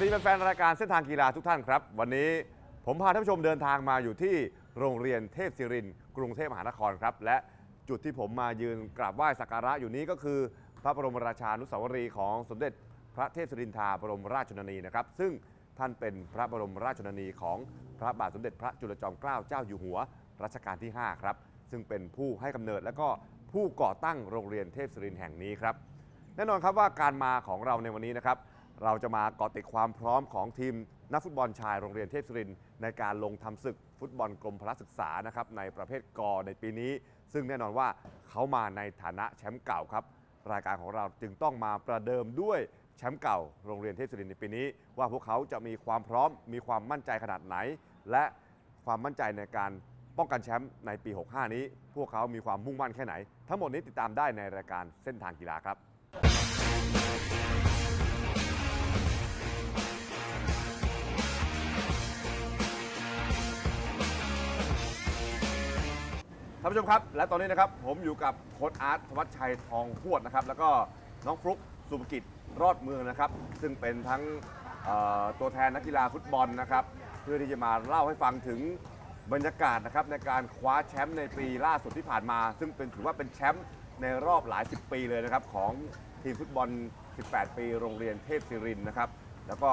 สวัสดีแฟนๆรายการเส้นทางกีฬาทุกท่านครับ วันนี้ผมพาท่านผู้ชมเดินทางมาอยู่ที่โรงเรียนเทพศิรินกรุงเทพมหานครครับ และจุดที่ผมมายืนกราบไหว้สักการะอยู่นี้ก็คือ พระบรมราชานุสาวรีย์ของสมเด็จพระเทพศิรินทราบรมราชชนนีนะครับ ซึ่งท่านเป็นพระบรมราชชนนีของพระบาทสมเด็จพระจุลจอมเกล้าเจ้าอยู่หัวรัชกาลที่ 5 ครับ ซึ่งเป็นผู้ให้กำเนิดและก็ผู้ก่อตั้งโรงเรียนเทพศิรินแห่งนี้ครับ แน่นอนครับว่าการมาของเราในวันนี้นะครับ เราจะมาเกาะติดความพร้อมของทีมนักฟุตบอลชายโรงเรียนเทพศรินทร์ในการลงทำศึกฟุตบอลกรมพละศึกษานะครับในประเภทกในปีนี้ ซึ่งแน่นอนว่าเขามาในฐานะแชมป์เก่าครับ รายการของเราจึงต้องมาประเดิมด้วยแชมป์เก่าโรงเรียนเทพศรินทร์ในปีนี้ ว่าพวกเขาจะมีความพร้อม มีความมั่นใจขนาดไหน และความมั่นใจในการป้องกันแชมป์ในปี 65 นี้ พวกเขามีความมุ่งมั่นแค่ไหน ทั้งหมดนี้ติดตามได้ในรายการเส้นทางกีฬาครับ ท่านผู้ชมครับ และตอนนี้นะครับ ผมอยู่กับโค้ชอาร์ตธวัชชัยทองพวดนะครับ แล้วก็น้องฟลุ๊กสุภกิจรอดเมืองนะครับ ซึ่งเป็นทั้งเอ่อตัวแทนนักกีฬาฟุตบอลนะครับ เพื่อที่จะมาเล่าให้ฟังถึงบรรยากาศนะครับในการคว้าแชมป์ในปีล่าสุดที่ผ่านมา ซึ่งเป็นถือว่าเป็นแชมป์ในรอบหลายสิบปีเลยนะครับ ของทีมฟุตบอล 18 ปีโรงเรียนเทพศิรินทร์นะครับ แล้วก็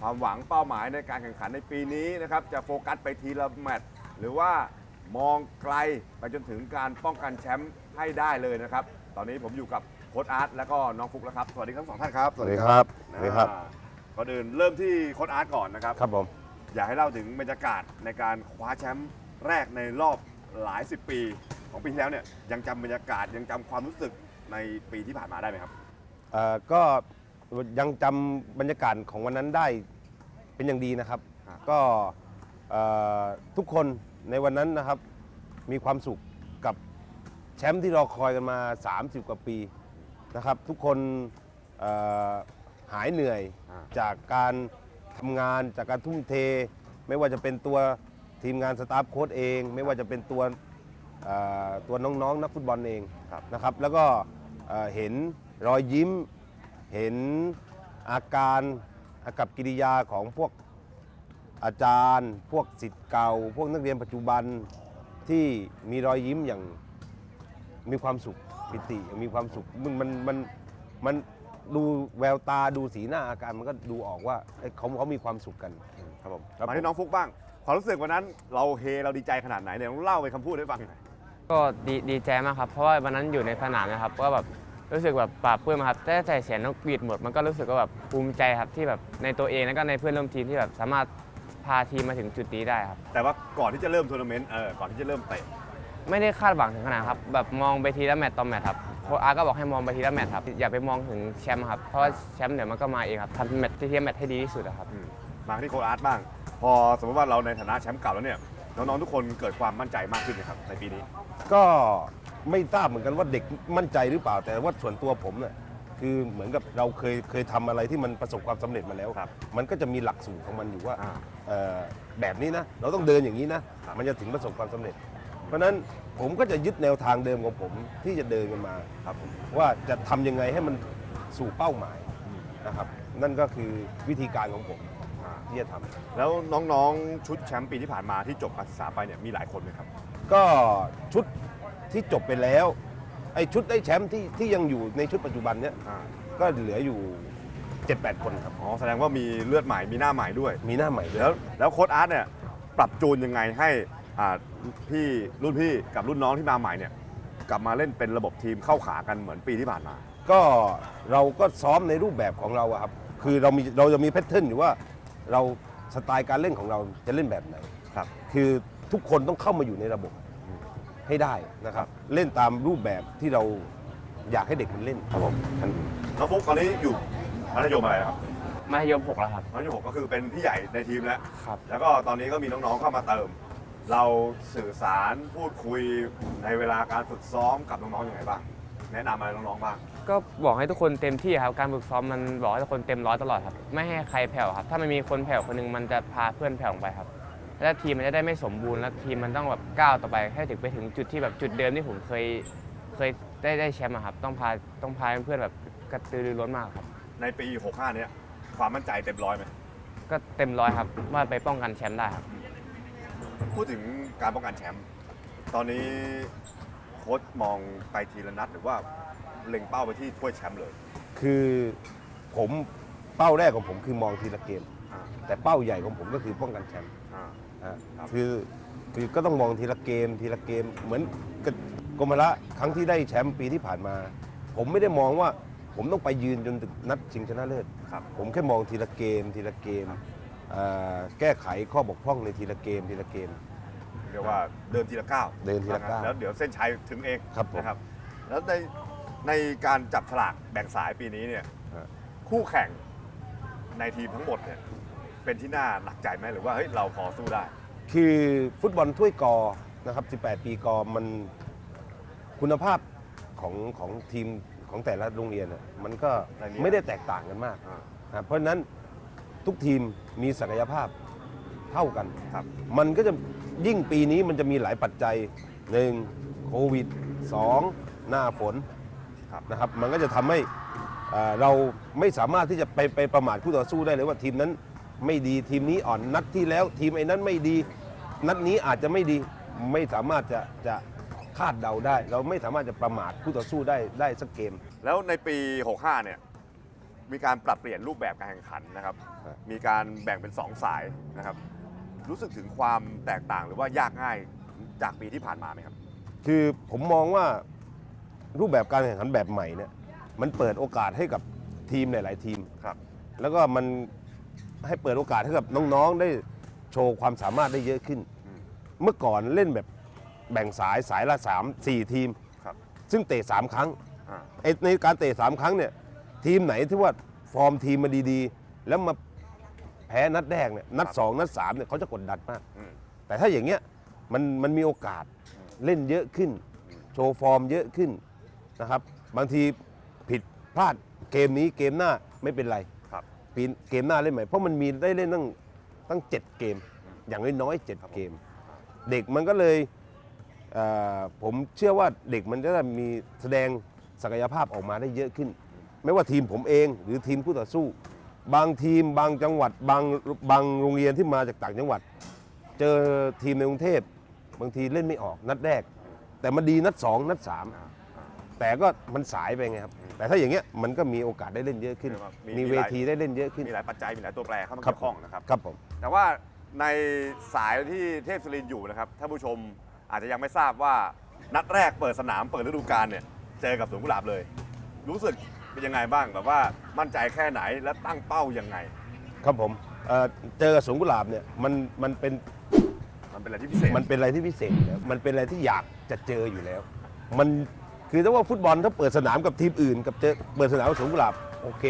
ความหวังเป้าหมายในการแข่งขันในปีนี้นะครับ จะโฟกัสไปทีละแมตช์หรือว่า มองไกลไปจนถึงการป้องกันแชมป์ให้ได้เลยนะครับ ตอนนี้ผมอยู่กับโค้ชอาร์ตและก็น้องฟุกแล้วครับ สวัสดีทั้งสองท่านครับสวัสดีครับสวัสดีครับ อ่าก่อนอื่นเริ่มที่โค้ชอาร์ตก่อนนะครับ ครับผม อยากให้เล่าถึงบรรยากาศในการคว้าแชมป์แรกในรอบหลายสิบปี ของปีที่แล้วเนี่ยยังจำบรรยากาศยังจำความรู้สึกในปีที่ผ่านมาได้ไหมครับ เอ่อก็ยังจำบรรยากาศของวันนั้นได้เป็นอย่างดีนะครับครับก็เอ่อทุกคน ในวันนั้นนะครับมีความสุขกับแชมป์ที่รอคอยกันมา 30 กว่าปีนะครับ ทุกคนเอ่อหายเหนื่อยอ่าจากการทำงานจากการทุ่มเท ไม่ว่าจะเป็นตัวทีมงานสตาฟโค้ชเอง ไม่ว่าจะเป็นตัวเอ่อตัวน้องๆ นักฟุตบอลเองครับนะครับ แล้วก็เอ่อเห็นรอยยิ้ม เห็นอาการอากับกิริยาของพวก อาจารย์ พวกสิทธิ์เก่า พวกนักเรียนปัจจุบันที่มีรอยยิ้มอย่างมีความสุขปิติอย่างมีความสุขมันมันมันมันดูแววตาดูสีหน้าอาการมันก็ดูออกว่าเอ้ยเขาเขามีความสุขกัน ครับผมครับ มาที่น้องฟุกบ้าง ความรู้สึกวันนั้นเราเฮเราดีใจขนาดไหนเนี่ยต้องเล่าเป็นคำพูดให้ฟังหน่อยก็ดีดีใจมากครับ เพราะว่าวันนั้นอยู่ในสนามนะครับ ก็แบบรู้สึกแบบปลาบปลื้มครับแต่ใส่เสียงนกหวีดหมดมันก็รู้สึกว่าแบบภูมิใจครับที่แบบในตัวเองแล้วก็ในเพื่อนร่วมทีมที่แบบสามารถ พาทีมมาถึงจุดนี้ได้ครับ แต่ว่าก่อนที่จะเริ่มทัวร์นาเมนต์เออก่อนที่จะเริ่มเตะไม่ได้คาดหวังถึงขนาดครับแบบมองไปทีละแมตต์ต่อแมตต์ครับโค้ชอาร์ก็บอกให้มองไปทีละแมตต์ครับอย่าไปมองถึงแชมป์ครับเพราะว่าแชมป์เดี๋ยวมันก็มาเองครับทำแมตต์ที่ทีละแมตต์ให้ดีที่สุดอะครับ อืมมาที่โค้ชอาร์ตบ้าง พอสมมติว่าเราในฐานะแชมป์เก่าแล้วเนี่ยน้องๆทุกคนเกิดความมั่นใจมากขึ้นไหมครับในปีนี้ ก็ไม่ทราบเหมือนกันว่าเด็กมั่นใจหรือเปล่า แต่ว่าส่วนตัวผมเนี่ย คือเหมือนกับเราเคยเคยทำอะไรที่มันประสบความสำเร็จมาแล้ว ครับมันก็จะมีหลักสูตรของมันอยู่ว่าอ่าเอ่อแบบนี้นะ เราต้องเดินอย่างนี้นะ ครับมันจะถึงประสบความสำเร็จ เพราะฉะนั้นผมก็จะยึดแนวทางเดิมของผมที่จะเดินกันมา ครับผมว่าจะทำยังไงให้มันสู่เป้าหมายนะครับ นั่นก็คือวิธีการของผมอ่าที่จะทำ แล้วน้องๆ ชุดแชมป์ปีที่ผ่านมาที่จบการศึกษาไปเนี่ยมีหลายคนไหมครับ ก็ชุดที่จบไปแล้ว ไอ้ชุดได้แชมป์ที่ที่ยังอยู่ในชุดปัจจุบันเนี้ยอ่าก็เหลืออยู่ 7-8 คนครับ อ๋อแสดงว่ามีเลือดใหม่มีหน้าใหม่ด้วย มีหน้าใหม่ด้วยแล้วแล้วโค้ชอาร์ตเนี่ยปรับจูนยังไงให้อ่าพี่รุ่นพี่กับรุ่นน้องที่มาใหม่เนี่ยกลับมาเล่นเป็นระบบทีมเข้าขากันเหมือนปีที่ผ่านมา ก็เราก็ซ้อมในรูปแบบของเราอะครับ คือเรามีเราจะมีแพทเทิร์นอยู่ว่าเราสไตล์การเล่นของเราจะเล่นแบบไหน ครับ คือทุกคนต้องเข้ามาอยู่ในระบบ ให้ได้นะครับ เล่นตามรูปแบบที่เราอยากให้เด็กมันเล่นครับผมท่านน้องฟุกตอนนี้อยู่มัธยมอะไรครับมัธยมหกแล้วครับ มัธยมหกก็คือเป็นพี่ใหญ่ในทีมแล้ว ครับ แล้วก็ตอนนี้ก็มีน้องๆเข้ามาเติม เราสื่อสารพูดคุยในเวลาการฝึกซ้อมกับน้องๆยังไงบ้าง แนะนำอะไรน้องๆบ้าง ก็บอกให้ทุกคนเต็มที่ครับ การฝึกซ้อมมันบอกให้ทุกคนเต็มร้อยตลอดครับ ไม่ให้ใครแผ่วครับ ถ้ามันมีคนแผ่วคนหนึงมันจะพาเพื่อนแผ่วลงไปครับ แล้วทีมมันจะได้ไม่สมบูรณ์ แล้วทีมมันต้องแบบก้าวต่อไป ให้ถึงไปถึงจุดที่แบบจุดเดิมที่ผมเคยเคยได้ได้แชมป์อะครับต้องพาต้องพาเพื่อนๆแบบกระตือรือร้นมากครับ ในปี 65 เนี้ยความมั่นใจเต็มร้อยไหมก็เต็มร้อยครับว่าไปป้องกันแชมป์ได้ครับพูดถึงการป้องกันแชมป์ตอนนี้โค้ชมองไปทีละนัดหรือว่าเล็งเป้าไปที่ถ้วยแชมป์เลย คือผมเป้าแรกของผมคือมองทีละเกมอ่าแต่เป้าใหญ่ของผมก็คือป้องกันแชมป์ อ่าอะครับ คือคือก็ต้องมองทีละเกมทีละเกม เหมือนกับกรมละครั้งที่ได้แชมป์ปีที่ผ่านมา ผมไม่ได้มองว่าผมต้องไปยืนจนถึงนัดชิงชนะเลิศ ครับ ผมแค่มองทีละเกมทีละเกมเอ่อแก้ไขข้อบกพร่องในทีละเกมทีละเกม เรียกว่าเดินทีละก้าวเดินทีละก้าวแล้วเดี๋ยวเส้นชัยถึงเองครับผม นะครับ แล้วในในการจับฉลากแบ่งสายปีนี้เนี่ย ฮะ คู่แข่งในทีมทั้งหมดเนี่ย เป็นที่น่าหนักใจไหมหรือว่าเฮ้ยเราพอสู้ได้ คือฟุตบอลถ้วยกอนะครับ 18 ปีกอมันคุณภาพของของทีมของแต่ละโรงเรียนน่ะมันก็รายละเอียดไม่ได้แตกต่างกันมากอ่านะเพราะฉะนั้นทุกทีมมีศักยภาพเท่ากัน ครับมันก็จะยิ่งปีนี้มันจะมีหลายปัจจัย 1. โควิด 2. หน้าฝนครับนะครับ มันก็จะทำให้เอ่อเราไม่สามารถที่จะไปไปประมาทคู่ต่อสู้ได้เลยว่าทีมนั้น ไม่ดีทีมนี้อ่อนนัดที่แล้วทีมไอ้นั้นไม่ดี นัดนี้อาจจะไม่ดีไม่สามารถจะจะคาดเดาได้ เราไม่สามารถจะประมาทคู่ต่อสู้ได้ได้สักเกม แล้วในปี 65 เนี่ยมีการปรับเปลี่ยนรูปแบบการแข่งขันนะครับครับมีการแบ่งเป็น 2 สายนะครับ รู้สึกถึงความแตกต่างหรือว่ายากง่ายจากปีที่ผ่านมาไหมครับ คือผมมองว่ารูปแบบการแข่งขันแบบใหม่เนี่ยมันเปิดโอกาสให้กับทีมหลาย ๆ ทีมครับ แล้วก็มัน ให้เปิดโอกาสให้กับน้องๆได้โชว์ความสามารถได้เยอะขึ้นอืมเมื่อก่อนเล่นแบบแบ่งสายสายละ3 4ทีม ครับซึ่งเตะ3ครั้งอ่าไอ้ในการเตะ3ครั้งเนี่ยทีมไหนที่ว่าฟอร์มทีมมาดีๆ แล้วมาแพ้นัดแรกเนี่ยนัด2นัด3เนี่ยเขาจะกดดันมาก อืม แต่ถ้าอย่างเงี้ยมันมันมีโอกาสเล่นเยอะขึ้น โชว์ฟอร์มเยอะขึ้นนะครับ บางทีผิดพลาดเกมนี้เกมหน้าไม่เป็นไรครับ ปีเกมหน้าเล่นใหม่เพราะมันมีได้เล่นตั้งตั้งเจ็ดเกม อย่างน้อยๆเจ็ดเกม เด็กมันก็เลยเอ่อผมเชื่อว่าเด็กมันจะมีแสดงศักยภาพออกมาได้เยอะขึ้น ไม่ว่าทีมผมเองหรือทีมคู่ต่อสู้ บางทีมบางจังหวัด บางบางโรงเรียนที่มาจากต่างจังหวัด เจอทีมในกรุงเทพบางทีเล่นไม่ออกนัดแรก แต่มันดีนัดสองนัดสามแต่ก็มันสายไปไงครับ แต่ถ้าอย่างเงี้ยมันก็มีโอกาสได้เล่นเยอะขึ้นเรียกว่ามีมีมีเวหลายทีได้เล่นเยอะขึ้น มีหลายปัจจัยมีหลายตัวแปรเข้ามาครัเกี่ยวข้องนะครับ ครับผม แต่ว่าในสายที่เทพสุรินทร์อยู่นะครับท่านผู้ชมอาจจะยังไม่ทราบว่านัดแรกเปิดสนามเปิดฤดูกาลเนี่ยเจอกับสวนกุหลาบเลย รู้สึกเป็นยังไงบ้างแบบว่ามั่นใจแค่ไหนและตั้งเป้ายังไง ครับผมเอ่อเจอกับสวนกุหลาบเนี่ยมันมันเป็น มันเป็นอะไรที่พิเศษ มันเป็นอะไรที่พิเศษอยู่แล้วมันเป็นอะไรที่อยากจะเจออยู่แล้ว มัน คือถ้าว่าฟุตบอลถ้าเปิดสนามกับทีมอื่น กับเจอเปิดสนามกับสวนกุหลาบโอเค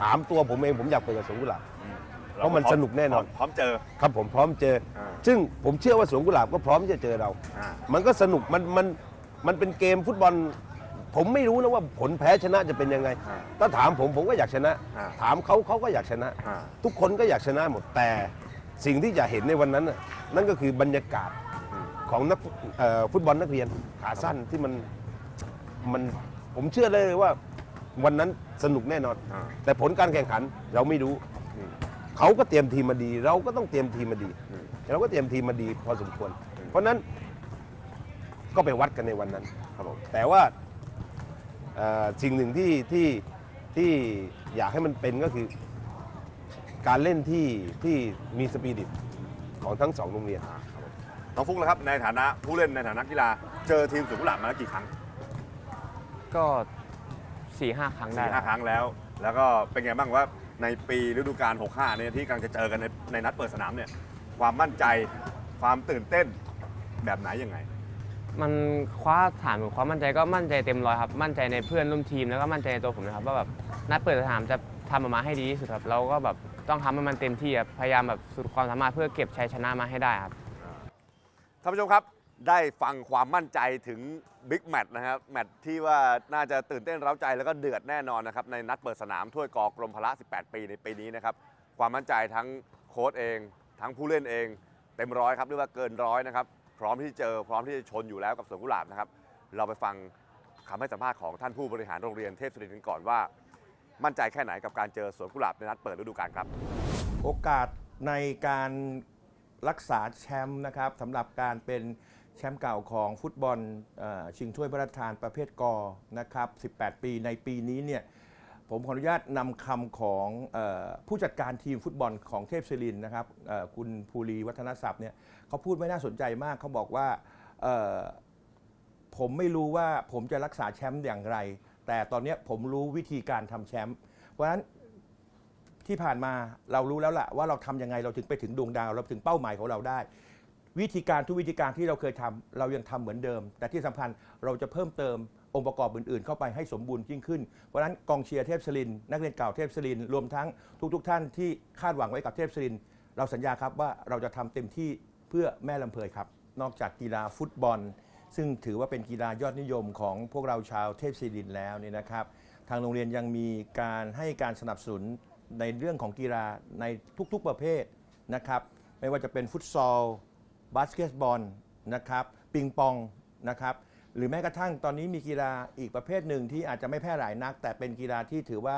ถามตัวผมเองผมอยากเปิดกับสวนกุหลาบอืมเพราะมันสนุกแน่นอน พร้อมเจอ ครับผมพร้อมเจอ อ่า ซึ่งผมเชื่อว่าสวนกุหลาบก็พร้อมที่จะเจอเรา อ่า มันก็สนุกมันมันมันเป็นเกมฟุตบอล ผมไม่รู้นะว่าผลแพ้ชนะจะเป็นยังไง อ่าถ้าถามผมผมก็อยากชนะ อ่าถามเขาเขาก็อยากชนะ อ่า ทุกคนก็อยากชนะหมดแต่สิ่งที่จะเห็นในวันนั้นน่ะนั่นก็คือบรรยากาศอืมของนักฟุตเอ่อฟุตบอลนักเรียนขาสั้นที่มัน มันผมเชื่อเลยว่า วันนั้นสนุกแน่นอน อ่า แต่ผลการแข่งขันเราไม่รู้ อืม เขาก็เตรียมทีมมาดี เราก็ต้องเตรียมทีมมาดี อืม เราก็เตรียมทีมมาดีพอสมควรอืมเพราะฉะนั้นก็ไปวัดกันในวันนั้นครับผมแต่ว่าเอ่อสิ่งหนึ่งที่ที่ที่อยากให้มันเป็นก็คือ การเล่นที่ที่มีสปิริตของทั้งสองโรงเรียนอ่าครับผมน้องฟุกนะครับในฐานะผู้เล่นในฐานะนักกีฬาเจอทีมสวนกุหลาบมาแล้วกี่ครั้ง ก็4ี่ห้าครั้งได้สี่ห้าครั้งแล้ว แล้วก็เป็นไงบ้างว่าในปีฤดูกาล 65 เนี่ยที่กำลังจะเจอกันในในนัดเปิดสนามเนี่ยความมั่นใจความตื่นเต้นแบบไหนยังไง มันคว้าถามถึงความมั่นใจก็มั่นใจเต็มร้อยครับ มั่นใจในเพื่อนร่วมทีมแล้วก็มั่นใจในตัวผมนะครับว่าแบบนัดเปิดสนามจะทำออกมาให้ดีที่สุดครับเราก็แบบต้องทำให้มันเต็มที่ครับพยายามแบบสุดความสามารถเพื่อเก็บชัยชนะมาให้ได้ครับ ท่านผู้ชมครับ ได้ฟังความมั่นใจถึงบิ๊กแมตช์นะครับแมตช์ที่ว่าน่าจะตื่นเต้นเร้าใจแล้วก็เดือดแน่นอนนะครับในนัดเปิดสนามถ้วยกอกรมพละ 18 ปีในปีนี้นะครับความมั่นใจทั้งโค้ชเอง ทั้งผู้เล่นเอง เต็มร้อยครับเรียกว่าเกินร้อยนะครับพร้อมที่เจอพร้อมที่จะชนอยู่แล้วกับสวนกุหลาบนะครับเราไปฟังคำให้สัมภาษณ์ของท่านผู้บริหารโรงเรียนเทพสุรินทร์กันก่อนว่า มั่นใจแค่ไหนกับการเจอสวนกุหลาบในนัดเปิดฤดูกาลครับ โอกาสในการรักษาแชมป์นะครับสำหรับการเป็น แชมป์เก่าของฟุตบอลชิงถ้วยพระราชทานประเภทกอนะครับ 18 ปีในปีนี้เนี่ยผมขออนุญาตนำคำของอผู้จัดการทีมฟุตบอลของเทพศิรินนะครับคุณภูรีวัฒนศัพท์เนี่ยเขาพูดไม่น่าสนใจมากเขาบอกว่าผมไม่รู้ว่าผมจะรักษาแชมป์อย่างไร แต่ตอนนี้ผมรู้วิธีการทำแชมป์เพราะฉะนั้นที่ผ่านมาเรารู้แล้วล่ะว่าเราทำยังไงเราถึงไปถึงดวงดาวเราถึงเป้าหมายของเราได้ วิธีการทุกวิธีการที่เราเคยทำเรายังทำเหมือนเดิม แต่ที่สำคัญเราจะเพิ่มเติมองค์ประกอบอื่นๆ เข้าไปให้สมบูรณ์ยิ่งขึ้น เพราะฉะนั้นกองเชียร์เทพศรินทร์นักเรียนเก่าเทพศรินทร์รวมทั้งทุกๆ ท่านที่คาดหวังไว้กับเทพศรินทร์เราสัญญาครับว่าเราจะทำเต็มที่เพื่อแม่ลำเพยครับ นอกจากกีฬาฟุตบอล ซึ่งถือว่าเป็นกีฬายอดนิยมของพวกเราชาวเทพศรินทร์แล้วเนี่ยนะครับ ทางโรงเรียนยังมีการให้การสนับสนุนในเรื่องของกีฬาในทุกๆประเภทนะครับ ไม่ว่าจะเป็นฟุตซอล บาสเกตบอลนะครับปิงปองนะครับหรือแม้กระทั่งตอนนี้มีกีฬาอีกประเภทหนึ่งที่อาจจะไม่แพร่หลายนัก แต่เป็นกีฬาที่ถือว่า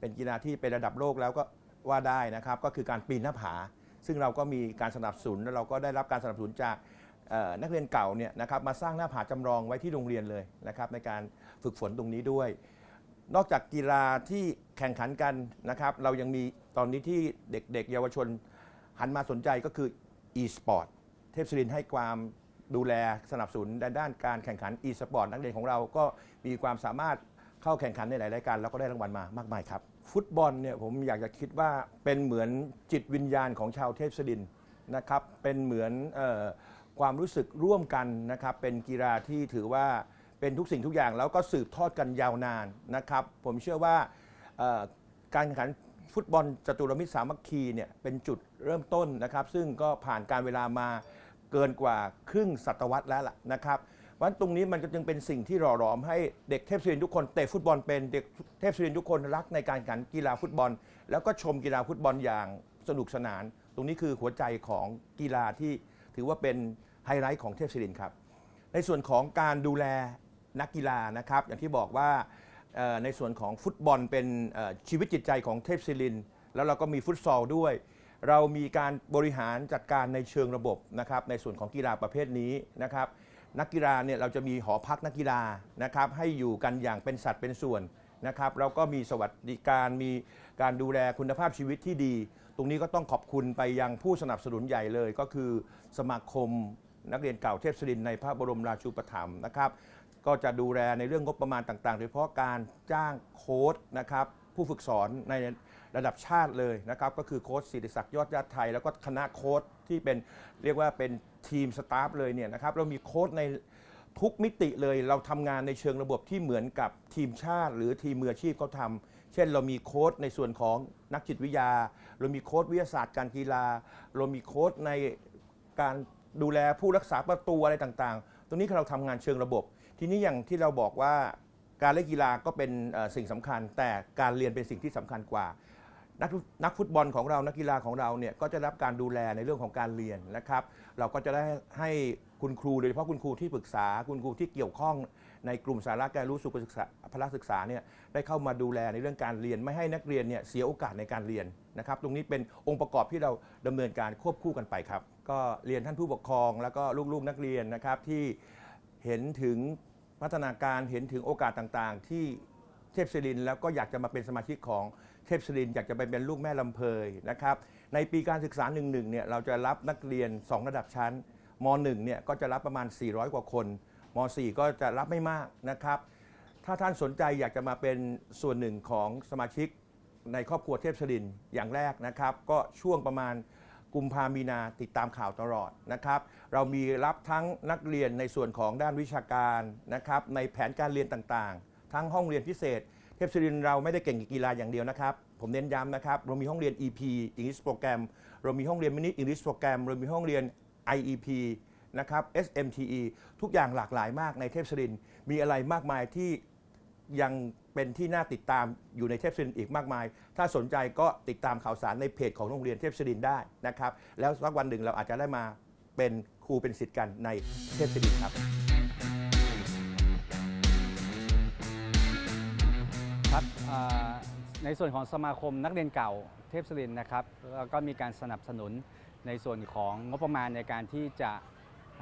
เป็นกีฬาที่เป็นระดับโลกแล้วก็ว่าได้นะครับ ก็คือการปีนหน้าผา ซึ่งเราก็มีการสนับสนุนและเราก็ได้รับการสนับสนุนจากนักเรียนเก่าเนี่ยนะครับมาสร้างหน้าผาจำลองไว้ที่โรงเรียนเลยนะครับในการฝึกฝนตรงนี้ด้วย นอกจากกีฬาที่แข่งขันกันนะครับ เรายังมีตอนนี้ที่เด็กๆ เยาวชนหันมาสนใจก็คือ e-sport เทพศิรินให้ความดูแลสนับสนุนในด้านการแข่งขัน e-sport นักเรียนของเราก็มีความสามารถเข้าแข่งขันในหลายรายการแล้วก็ได้รางวัลมามากมายครับ ฟุตบอลเนี่ยผมอยากจะคิดว่าเป็นเหมือนจิตวิญญาณของชาวเทพศิรินนะครับเป็นเหมือนออความรู้สึกร่วมกันนะครับเป็นกีฬาที่ถือว่าเป็นทุกสิ่งทุกอย่างแล้วก็สืบทอดกันยาวนานนะครับ ผมเชื่อว่าการแข่งขัน ฟุตบอลจตุรมิตรสามัคคีเนี่ยเป็นจุดเริ่มต้นนะครับ ซึ่งก็ผ่านการเวลามาเกินกว่าครึ่งศตวรรษแล้วล่ะนะครับเพราะฉะนั้นตรงนี้มันก็จึงเป็นสิ่งที่หล่อหลอมให้เด็กเทพศิรินทุกคนเตะฟุตบอลเป็นเด็กเทพศิรินทุกคนรักในการแข่งขันกีฬาฟุตบอล แล้วก็ชมกีฬาฟุตบอลอย่างสนุกสนาน ตรงนี้คือหัวใจของกีฬาที่ถือว่าเป็นไฮไลท์ของเทพศิรินทร์ครับในส่วนของการดูแลนักกีฬานะครับ อย่างที่บอกว่า ในส่วนของฟุตบอลเป็นชีวิตจิตใจของเทพศิริน แล้วเราก็มีฟุตซอลด้วย เรามีการบริหารจัดการในเชิงระบบนะครับในส่วนของกีฬาประเภทนี้นะครับ นักกีฬาเนี่ยเราจะมีหอพักนักกีฬานะครับให้อยู่กันอย่างเป็นสัดเป็นส่วนนะครับเราก็มีสวัสดิการมีการดูแลคุณภาพชีวิตที่ดี ตรงนี้ก็ต้องขอบคุณไปยังผู้สนับสนุนใหญ่เลย ก็คือสมาคมนักเรียนเก่าเทพศิรินในพระบรมราชูปถัมภ์นะครับ ก็จะดูแลในเรื่องงบประมาณต่าง ๆ โดยเฉพาะการจ้างโค้ชนะครับผู้ฝึกสอนในระดับชาติเลยนะครับ ก็คือโค้ชศิริศักดิ์ยอดญาติไทย แล้วก็คณะโค้ชที่เป็นเรียกว่าเป็นทีมสตาฟเลยเนี่ยนะครับเรามีโค้ชในทุกมิติเลยเราทำงานในเชิงระบบที่เหมือนกับทีมชาติ หรือทีมมืออาชีพเขาทำเช่น เรามีโค้ชในส่วนของนักจิตวิทยา เรามีโค้ชวิทยาศาสตร์การกีฬา เรามีโค้ชในการดูแลผู้รักษาประตูอะไรต่างๆ ตรงนี้เราทำงานเชิงระบบ ทีนี้อย่างที่เราบอกว่าการเล่นกีฬาก็เป็นสิ่งสำคัญ แต่การเรียนเป็นสิ่งที่สำคัญกว่า นักฟุนักฟุตบอลของเรานักกีฬาของเราเนี่ยก็จะรับการดูแลในเรื่องของการเรียนนะครับ เราก็จะได้ให้คุณครูโดยเฉพาะคุณครูที่ปรึกษา คุณครูที่เกี่ยวข้องในกลุ่มสาระการรู้สุขศึกษาพละศึกษาเนี่ยได้เข้ามาดูแลในเรื่องการเรียน ไม่ให้นักเรียนเนี่ยเสียโอกาสในการเรียนนะครับ ตรงนี้เป็นองค์ประกอบที่เราดำเนินการควบคู่กันไปครับ ก็เรียนท่านผู้ปกครอง แล้วก็ลูกๆนักเรียนนะครับที่เห็นถึง พัฒนาการเห็นถึงโอกาสต่างๆ ที่เทพศิรินแล้วก็อยากจะมาเป็นสมาชิกของเทพศิรินอยากจะไปเป็นลูกแม่ลำเพยนะครับในปีการศึกษา11เนี่ยเราจะรับนักเรียน 2 ระดับชั้นม 1 เนี่ยก็จะรับประมาณ 400 กว่าคนม 4 ก็จะรับไม่มากนะครับ ถ้าท่านสนใจอยากจะมาเป็นส่วนหนึ่งของสมาชิกในครอบครัวเทพศิรินอย่างแรกนะครับ ก็ช่วงประมาณ กุมภามีนาติดตามข่าวตลอดนะครับ เรามีรับทั้งนักเรียนในส่วนของด้านวิชาการนะครับในแผนการเรียนต่างๆ ทั้งห้องเรียนพิเศษ เทพศิรินเราไม่ได้เก่งกีฬาอย่างเดียวนะครับ ผมเน้นย้ำนะครับเรามีห้องเรียน EP English Program เรามีห้องเรียน Mini English Program เรามีห้องเรียน IEP นะครับ SMTE ทุกอย่างหลากหลายมากในเทพศิรินมีอะไรมากมายที่ ยังเป็นที่น่าติดตามอยู่ในเทพศิรินอีกมากมาย ถ้าสนใจก็ติดตามข่าวสารในเพจของโรงเรียนเทพศิรินได้นะครับ แล้วสักวันหนึ่งเราอาจจะได้มาเป็นครูเป็นศิษย์กันในเทพศิรินทร์ครับ ครับอ่าในส่วนของสมาคมนักเรียนเก่าเทพศิรินนะครับแล้วก็มีการสนับสนุนในส่วนของงบประมาณในการที่จะ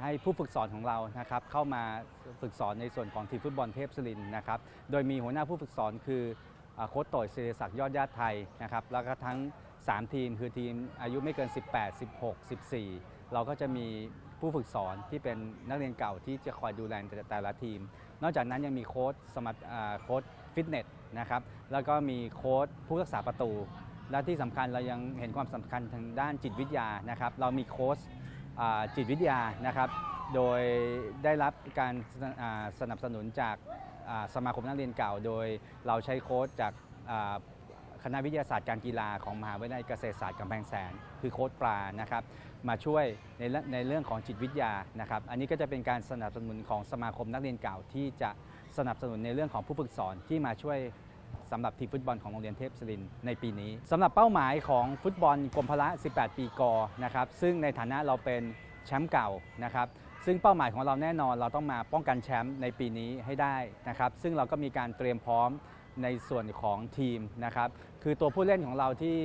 ให้ผู้ฝึกสอนของเรานะครับเข้ามาฝึกสอนในส่วนของทีมฟุตบอลเทพศิรินนะครับโดยมีหัวหน้าผู้ฝึกสอนคือโค้ชต่อยศิริศักดิ์ยอดญาติไทยนะครับแล้วก็ทั้ง 3 ทีมคือทีมอายุไม่เกิน 18 16 14 เราก็จะมีผู้ฝึกสอนที่เป็นนักเรียนเก่าที่จะคอยดูแลแต่ละทีม นอกจากนั้นยังมีโค้ชสมัครโค้ชฟิตเนสนะครับแล้วก็มีโค้ชผู้รักษาประตู และที่สำคัญเรายังเห็นความสำคัญทางด้านจิตวิทยานะครับเรามีโค้ช จิตวิทยานะครับ โดยได้รับการสนับสนุนจากสมาคมนักเรียนเก่า โดยเราใช้โค้ชจากคณะวิทยาศาสตร์การกีฬาของมหาวิทยาลัยเกษตรศาสตร์กำแพงแสน คือโค้ชปลานะครับมาช่วยในในเรื่องของจิตวิทยานะครับ อันนี้ก็จะเป็นการสนับสนุนของสมาคมนักเรียนเก่าที่จะสนับสนุนในเรื่องของผู้ฝึกสอนที่มาช่วย สำหรับทีมฟุตบอลของโรงเรียนเทพศิรินในปีนี้สำหรับเป้าหมายของฟุตบอลกรมพละ 18 ปีกอนะครับซึ่งในฐานะเราเป็นแชมป์เก่านะครับซึ่งเป้าหมายของเราแน่นอนเราต้องมาป้องกันแชมป์ในปีนี้ให้ได้นะครับซึ่งเราก็มีการเตรียมพร้อมในส่วนของทีมนะครับคือตัวผู้เล่นของเราที่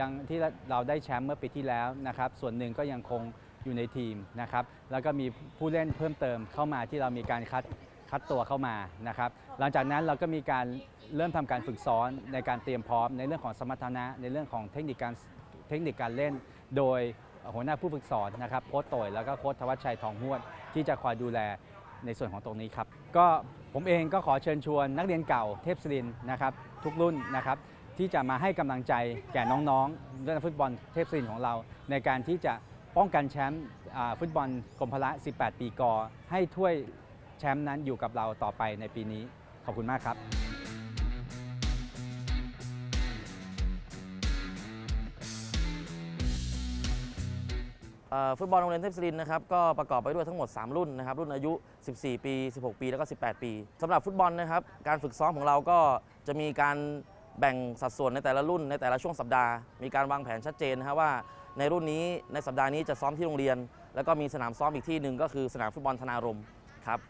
ยังที่เราได้แชมป์เมื่อปีที่แล้วนะครับส่วนหนึ่งก็ยังคงอยู่ในทีมนะครับแล้วก็มีผู้เล่นเพิ่มเติมเข้ามาที่เรามีการคัด คัดตัวเข้ามานะครับ หลังจากนั้นเราก็มีการเริ่มทำการฝึกซ้อนในการเตรียมพร้อม ในเรื่องของสมรรถนะในเรื่องของเทคนิคการเทคนิคการเล่น โดยหัวหน้าผู้ฝึกสอนนะครับโค้ชโตยแล้วก็โค้ชธวัชชัยทองหวดที่จะคอยดูแลในส่วนของตรงนี้ครับ ก็ผมเองก็ขอเชิญชวนนักเรียนเก่าเทพศรินนะครับทุกรุ่นนะครับที่จะมาให้กำลังใจแก่น้องๆนักฟุตบอลเทพศรินของเรา ในการที่จะป้องกันแชมป์ฟุตบอลกรมพละ 18 ปีกอ ให้ถ้วย ชมป์นั้นอยู่กับเราต่อไปในปีนี้ ขอบคุณมากครับฟุตบอลโรงเรียนเทพศิรินนะครับก็ประกอบไปด้วยทั้งหมด 3 รุ่นนะครับรุ่นอายุ 14 ปี 16 ปี แล้วก็ 18 ปีสำหรับฟุตบอลนะครับการฝึกซ้อมของเราก็จะมีการแบ่งสัดส่วนในแต่ละรุ่นในแต่ละช่วงสัปดาห์ มีการวางแผนชัดเจนนะครับว่าในรุ่นนี้ในสัปดาห์นี้จะซ้อมที่โรงเรียน แล้วก็มีสนามซ้อมอีกที่หนึ่งก็คือสนามฟุตบอลธนารมครับ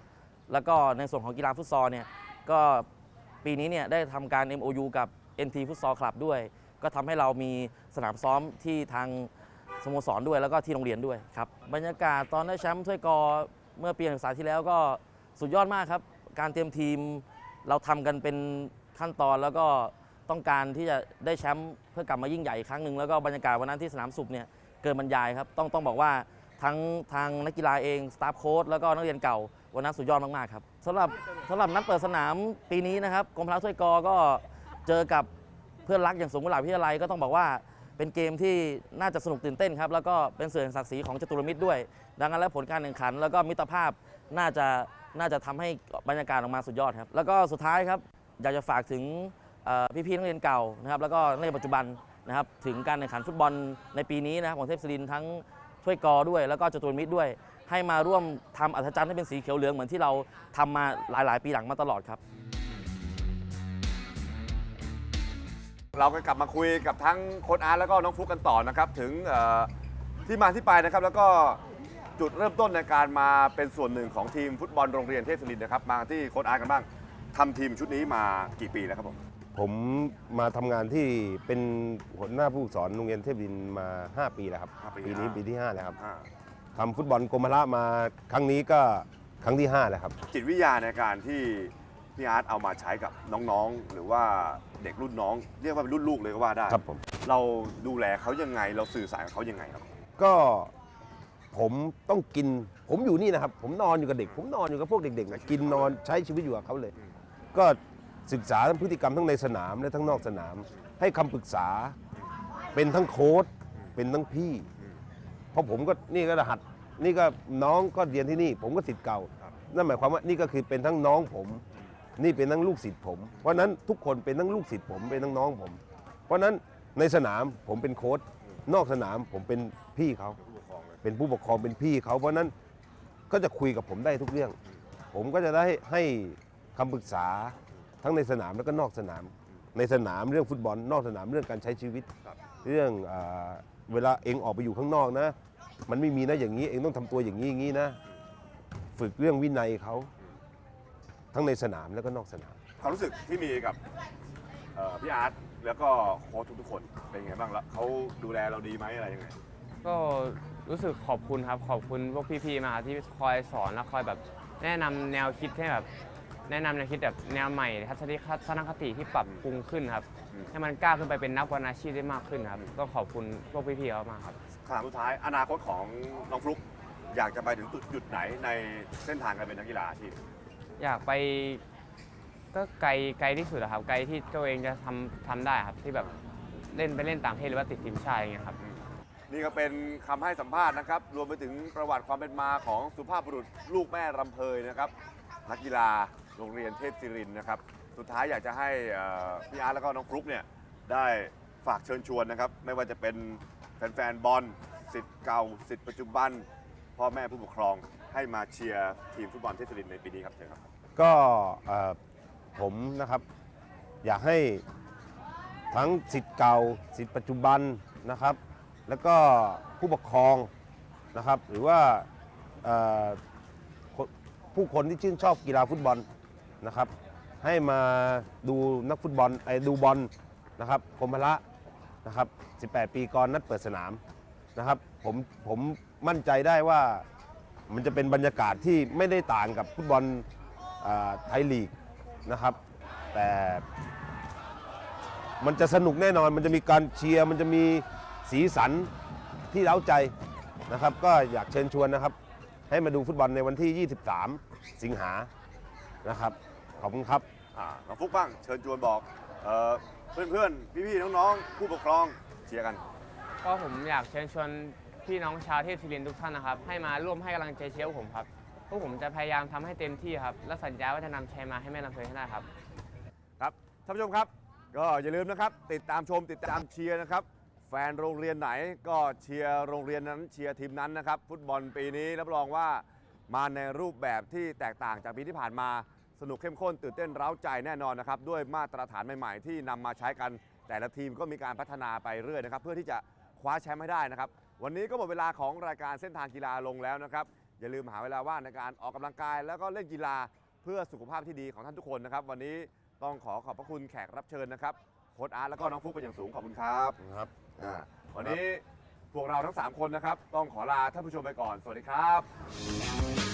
แล้วก็ในส่วนของกีฬาฟุตซอลเนี่ยก็ปีนี้เนี่ยได้ทำการ MOU กับ NT ฟุตซอลคลับด้วย ก็ทำให้เรามีสนามซ้อมที่ทางสโมสรด้วยแล้วก็ที่โรงเรียนด้วยครับบรรยากาศตอนได้แชมป์ถ้วยกอเมื่อปีการศึกษาที่แล้วก็สุดยอดมากครับ การเตรียมทีมเราทำกันเป็นขั้นตอนแล้วก็ต้องการที่จะได้แชมป์เพื่อกลับมายิ่งใหญ่อีกครั้งหนึ่งแล้วก็บรรยากาศวันนั้นที่สนามสุบเนี่ยเกินบรรยายครับต้องต้องบอกว่าทั้งทางนักกีฬาเองสตาฟโค้ชแล้วก็นักเรียนเก่า วันนั้นสุดยอดมากๆครับสำหรับสำหรับนัดเปิดสนามปีนี้นะครับกรมพละถ้วยกอก็เจอกับเพื่อนรักอย่างสงขลาวิทยาลัยก็ต้องบอกว่าเป็นเกมที่น่าจะสนุกตื่นเต้นครับ แล้วก็เป็นเสื่อแห่งศักดิ์ศรีของจตุรมิตรด้วย ดังนั้นแล้วผลการแข่งขัน แล้วก็มิตรภาพน่าจะน่าจะทำให้บรรยากาศออกมาสุดยอดครับ แล้วก็สุดท้ายครับ อยากจะฝากถึงพี่ๆนักเรียนเก่านะครับแล้วก็นักเรียนปัจจุบันนะครับถึงการแข่งขันฟุตบอลในปีนี้นะครับของเทพศิรินทั้งถ้วยกอด้วย แล้วก็จตุรมิตรด้วยให้มาร่วมทำอัศจรรย์ให้เป็นสีเขียวเหลืองเหมือนที่เราทำมาหลาย ๆ ปีหลังมาตลอดครับ เราก็กลับมาคุยกับทั้งโค้ชอาร์ตแล้วก็น้องฟลุกกันต่อนะครับ ถึงเอ่อที่มาที่ไปนะครับ แล้วก็จุดเริ่มต้นในการมาเป็นส่วนหนึ่งของทีมฟุตบอลโรงเรียนเทพศิรินทร์นะครับ มาที่โค้ชอาร์ตกันบ้างทำทีมชุดนี้มากี่ปีแล้วครับผมผมมาทำงานที่เป็นหัวหน้าผู้ฝึกสอนโรงเรียนเทพดินมา 5 ปีแล้วครับห้าปีปีนี้ห้าปีที่ 5 แล้วครับ อ่า ทำฟุตบอลกรมพละมาครั้งนี้ก็ครั้งที่5แล้วครับ จิตวิทยาในการที่พี่อาร์ตเอามาใช้กับน้องๆ หรือว่าเด็กรุ่นน้อง เรียกว่าเป็นรุ่นลูกเลยก็ว่าได้ครับผม เราดูแลเขายังไงเราสื่อสารกับเขายังไงครับ ก็ผมต้องกิน ผมอยู่นี่นะครับ ผมนอนอยู่กับเด็ก ผมนอนอยู่กับพวกเด็กๆนะกินนอนใช้ชีวิตอยู่กับเขาเลย ก็ศึกษาทั้งพฤติกรรมทั้งในสนามและทั้งนอกสนาม ให้คำปรึกษา เป็นทั้งโค้ชเป็นทั้งพี่ เพราะผมก็นี่ก็รหัสนี่ก็น้องก็เรียนที่นี่ ผมก็สิทธิ์เก่าครับนั่นหมายความว่านี่ก็คือเป็นทั้งน้องผม นี่เป็นทั้งลูกศิษย์ผม เพราะฉะนั้นทุกคนเป็นทั้งลูกศิษย์ผมเป็นทั้งน้องผม เพราะฉะนั้นในสนามผมเป็นโค้ชนอกสนามผมเป็นพี่เขาเป็นผู้ปกครองเป็นพี่เขา เพราะฉะนั้นก็จะคุยกับผมได้ทุกเรื่อง ผมก็จะได้ให้คำปรึกษาทั้งในสนามแล้วก็นอกสนาม ในสนามเรื่องฟุตบอล นอกสนามเรื่องการใช้ชีวิตครับเรื่อง เออเวลาเองออกไปอยู่ข้างนอกนะ มันไม่มีนะอย่างนี้ เองต้องทำตัวอย่างนี้อย่างนี้นะ ฝึกเรื่องวินัยเขาทั้งในสนามแล้วก็นอกสนาม ความรู้สึกที่มีกับเอ่อพี่อาร์ตแล้วก็โค้ชทุกๆคนเป็นไงบ้างแล้วเขาดูแลเราดีไหมอะไรยังไงก็รู้สึกขอบคุณครับขอบคุณพวกพี่ๆมากครับที่คอยสอนและคอยแบบแนะนำแนวคิดให้แบบแนะนำแนวคิดแบบแนวใหม่ทัศนคติทัศนคติที่ปรับปรุงขึ้นครับอืม ให้มันกล้าขึ้นไปเป็นนักบอลอาชีพได้มากขึ้นครับก็ขอบคุณพวกพี่ๆเขามากครับคำถามสุดท้ายอนาคตของน้องฟลุกอยากจะไปถึงจุดจุดไหนในเส้นทางการเป็นนักกีฬาอาชีพอยากไปก็ไกลไกลที่สุดอะครับ ไกลที่ตัวเองจะทำทำได้ครับที่แบบเล่นไปเล่นต่างประเทศหรือว่าติดทีมชาติอย่างเงี้ยครับ นี่ก็เป็นคำให้สัมภาษณ์นะครับ รวมไปถึงประวัติความเป็นมาของสุภาพบุรุษลูกแม่รำเพยนะครับ นักกีฬาโรงเรียนเทพศิรินทร์นะครับ สุดท้ายอยากจะให้เอ่อพี่อาร์ตแล้วก็น้องฟลุ๊กเนี่ยได้ฝากเชิญชวนนะครับ ไม่ว่าจะเป็นแฟนๆบอลสิทธิ์เก่าสิทธิ์ปัจจุบัน พ่อแม่ผู้ปกครองให้มาเชียร์ทีมฟุตบอลเทศิรินในปีนี้ครับเชิญครับ ก็เอ่อผมนะครับอยากให้ทั้งสิทธิ์เก่าสิทธิ์ปัจจุบันนะครับ แล้วก็ผู้ปกครองนะครับ หรือว่าเอ่อคนผู้คนที่ชื่นชอบกีฬาฟุตบอลนะครับ ให้มาดูนักฟุตบอลไอ้ดูบอลนะครับกรมพละนะครับ 18 ปีก่อนนัดเปิดสนามนะครับผมผมมั่นใจได้ว่ามันจะเป็นบรรยากาศที่ไม่ได้ต่างกับฟุตบอลไทยลีกนะครับ แต่มันจะสนุกแน่นอน มันจะมีการเชียร์ มันจะมีสีสันที่เร้าใจนะครับ ก็อยากเชิญชวนนะครับ ให้มาดูฟุตบอลในวันที่ 23 สิงหานะครับ ขอบคุณครับ อ่าน้องฟลุกบ้างเชิญชวนบอกเอ่อเพื่อนๆ พี่ๆ น้องๆ ผู้ปกครองเชียร์กัน ก็ผมอยากเชิญชวนพี่น้องชาวเทพศิรินทร์ทุกท่านนะครับ ให้มาร่วมให้กำลังใจเชียร์พวกผมครับพวกผมจะพยายามทำให้เต็มที่ครับ และสัญญาว่าจะนำชัยมาให้แม่ลำเพยให้ได้ครับ ครับท่านผู้ชมครับ ก็อย่าลืมนะครับ ติดตามชมติดตามเชียร์นะครับ แฟนโรงเรียนไหนก็เชียร์โรงเรียนนั้นเชียร์ทีมนั้นนะครับ ฟุตบอลปีนี้รับรองว่ามาในรูปแบบที่แตกต่างจากปีที่ผ่านมา สนุกเข้มข้นตื่นเต้นเร้าใจแน่นอนนะครับด้วยมาตรฐานใหม่ๆ ที่นำมาใช้กัน แต่ละทีมก็มีการพัฒนาไปเรื่อยนะครับเพื่อที่จะคว้าแชมป์ให้ได้นะครับวันนี้ก็หมดเวลาของรายการเส้นทางกีฬาลงแล้วนะครับอย่าลืมหาเวลาว่างในการออกกำลังกาย แล้วก็เล่นกีฬาเพื่อสุขภาพที่ดีของท่านทุกคนนะครับ วันนี้ต้องขอขอบพระคุณแขกรับเชิญนะครับโค้ชอาร์ตแล้วก็น้องฟุกเป็นอย่างสูงขอบคุณครับครับอ่าวันนี้พวกเราทั้ง 3 คนนะครับ ต้องขอลาท่านผู้ชมไปก่อน สวัสดีครับ